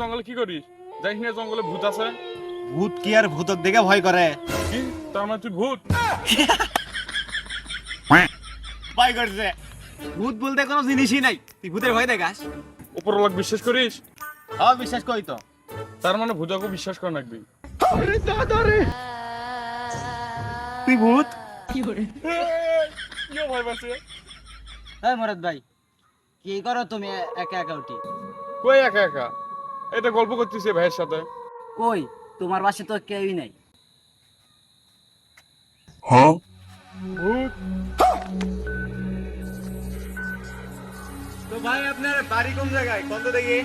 জঙ্গলে কি করিস? যাইস না জঙ্গলে ভূত আছে। ভূত কি আর ভূতক দেখে ভয় করে? কি? তার মানে তুই ভূত? ভয় করছে। ভূত বলতে কোনো জিনিসই নাই। তুই ভূতের ভয় দেখাস। উপর লোক বিশ্বাস করিস? হ্যাঁ বিশ্বাস করি তো। তার মানে ভূতকে বিশ্বাস করে রাখবি তুই ভূত? কেউ ভয় পাচ্ছে? হ্যাঁ মরদ ভাই কি করো তুমি একা একা উঠি? কই একা একা? এটা গল্প করতেছি ভাইয়ের সাথে। কই? তোমার বাসে তো কেউই নাই। হ্যাঁ? তো ভাই আপনার বাড়ি কোন জায়গায়? কত দেখি?